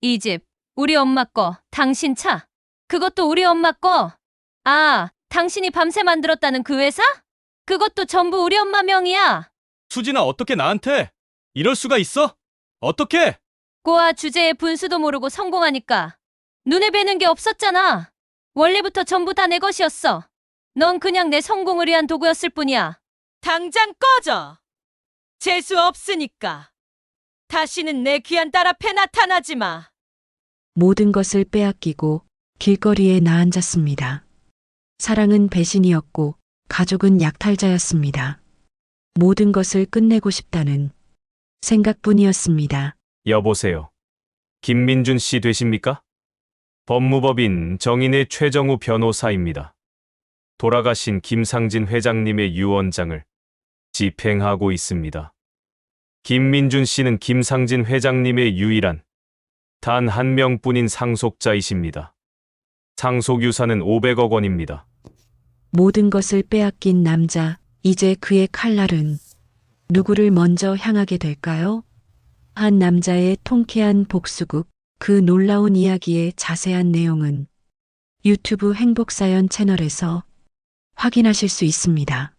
이 집, 우리 엄마 거, 당신 차. 그것도 우리 엄마 거. 아, 당신이 밤새 만들었다는 그 회사? 그것도 전부 우리 엄마 명이야. 수진아, 어떻게 나한테? 이럴 수가 있어? 어떻게? 꼬아 주제의 분수도 모르고 성공하니까 눈에 뵈는 게 없었잖아. 원래부터 전부 다 내 것이었어. 넌 그냥 내 성공을 위한 도구였을 뿐이야. 당장 꺼져. 재수 없으니까. 다시는 내 귀한 딸 앞에 나타나지 마. 모든 것을 빼앗기고 길거리에 나앉았습니다. 사랑은 배신이었고 가족은 약탈자였습니다. 모든 것을 끝내고 싶다는 생각뿐이었습니다. 여보세요. 김민준 씨 되십니까? 법무법인 정인의 최정우 변호사입니다. 돌아가신 김상진 회장님의 유언장을 집행하고 있습니다. 김민준 씨는 김상진 회장님의 유일한 단 한 명뿐인 상속자이십니다. 상속 유산은 500억 원입니다. 모든 것을 빼앗긴 남자, 이제 그의 칼날은 누구를 먼저 향하게 될까요? 한 남자의 통쾌한 복수극, 그 놀라운 이야기의 자세한 내용은 유튜브 행복사연 채널에서 확인하실 수 있습니다.